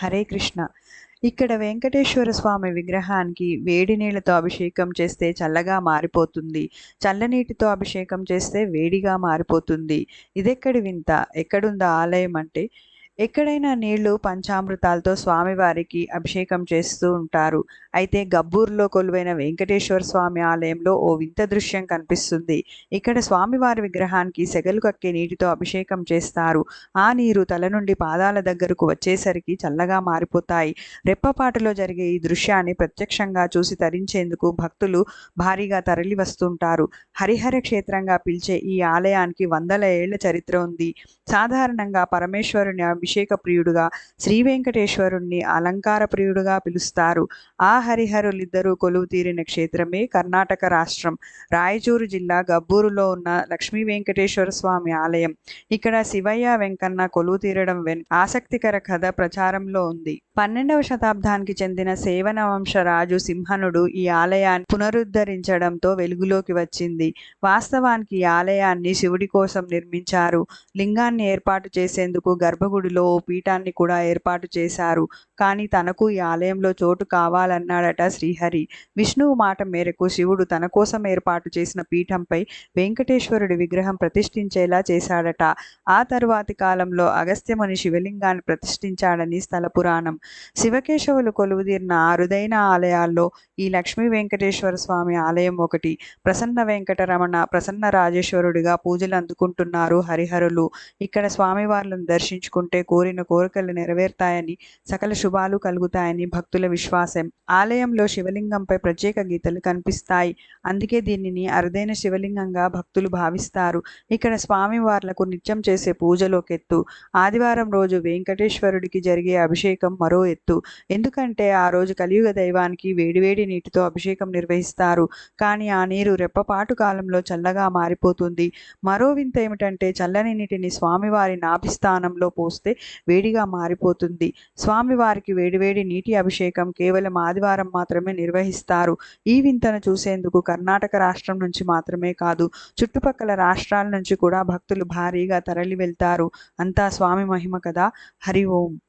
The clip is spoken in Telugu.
హరే కృష్ణ. ఇక్కడ వెంకటేశ్వర స్వామి విగ్రహానికి వేడి నీళ్ళతో అభిషేకం చేస్తే చల్లగా మారిపోతుంది. చల్లనీటితో అభిషేకం చేస్తే వేడిగా మారిపోతుంది. ఇదెక్కడి వింత? ఎక్కడుందా ఆలయం అంటే ఎక్కడైనా నీళ్ళు పంచామృతాలతో స్వామివారికి అభిషేకం చేస్తూ ఉంటారు. అయితే గబ్బూరులో కొలువైన వెంకటేశ్వర స్వామి ఆలయంలో ఓ వింత దృశ్యం కనిపిస్తుంది. ఇక్కడ స్వామివారి విగ్రహానికి సెగలు కక్కే నీటితో అభిషేకం చేస్తారు. ఆ నీరు తల నుండి పాదాల దగ్గరకు వచ్చేసరికి చల్లగా మారిపోతాయి. రెప్పపాటులో జరిగే ఈ దృశ్యాన్ని ప్రత్యక్షంగా చూసి తరించేందుకు భక్తులు భారీగా తరలి వస్తుంటారు. హరిహర క్షేత్రంగా పిలిచే ఈ ఆలయానికి వందల ఏళ్ళ చరిత్ర ఉంది. సాధారణంగా పరమేశ్వరుని ప్రియుడుగా శ్రీ వెంకటేశ్వరుణ్ణి అలంకార ప్రియుడుగా పిలుస్తారు. ఆ హరిహరులిద్దరూ కొలువు తీరిన క్షేత్రమే కర్ణాటక రాష్ట్రం. రాయచూరు జిల్లా గబ్బూరులో ఉన్న లక్ష్మీ వెంకటేశ్వర స్వామి ఆలయం. ఇక్కడ శివయ్య వెంకన్న కొలువు తీరడం వెన్ ఆసక్తికర కథ ప్రచారంలో ఉంది. పన్నెండవ శతాబ్దానికి చెందిన సేవన వంశ రాజు సింహనుడు ఈ ఆలయాన్ని పునరుద్ధరించడంతో వెలుగులోకి వచ్చింది. వాస్తవానికి ఈ ఆలయాన్ని శివుడి కోసం నిర్మించారు. లింగాన్ని ఏర్పాటు చేసేందుకు గర్భగుడిలో ఓ పీఠాన్ని కూడా ఏర్పాటు చేశారు. కానీ తనకు ఈ ఆలయంలో చోటు కావాలన్నాడట శ్రీహరి. విష్ణువు మాట మేరకు శివుడు తన కోసం ఏర్పాటు చేసిన పీఠంపై వెంకటేశ్వరుడి విగ్రహం ప్రతిష్ఠించేలా చేశాడట. ఆ తరువాతి కాలంలో అగస్త్యముని శివలింగాన్ని ప్రతిష్ఠించాడని స్థల పురాణం. శివకేశవులు కొలువుదీరిన అరుదైన ఆలయాల్లో ఈ లక్ష్మీ వెంకటేశ్వర స్వామి ఆలయం ఒకటి. ప్రసన్న వెంకటరమణ ప్రసన్న రాజేశ్వరుడిగా పూజలు అందుకుంటున్నారు హరిహరులు. ఇక్కడ స్వామివార్లను దర్శించుకుంటే కోరిన కోరికలు నెరవేరుతాయని సకల శుభాలు కలుగుతాయని భక్తుల విశ్వాసం. ఆలయంలో శివలింగంపై ప్రత్యేక గీతలు కనిపిస్తాయి. అందుకే దీనిని అరుదైన శివలింగంగా భక్తులు భావిస్తారు. ఇక్కడ స్వామివార్లకు నిత్యం చేసే పూజలోకెత్తు. ఆదివారం రోజు వెంకటేశ్వరుడికి జరిగే అభిషేకం మరో ఎత్తు. ఎందుకంటే ఆ రోజు కలియుగ దైవానికి వేడివేడి నీటితో అభిషేకం నిర్వహిస్తారు. కానీ ఆ నీరు రెప్పపాటు కాలంలో చల్లగా మారిపోతుంది. మరో వింత ఏమిటంటే చల్లని నీటిని స్వామివారి నాభిస్థానంలో పోస్తే వేడిగా మారిపోతుంది. స్వామివారికి వేడివేడి నీటి అభిషేకం కేవలం ఆదివారం మాత్రమే నిర్వహిస్తారు. ఈ వింతను చూసేందుకు కర్ణాటక రాష్ట్రం నుంచి మాత్రమే కాదు చుట్టుపక్కల రాష్ట్రాల నుంచి కూడా భక్తులు భారీగా తరలి వెళ్తారు అంతా స్వామి మహిమ కదా. హరి ఓం.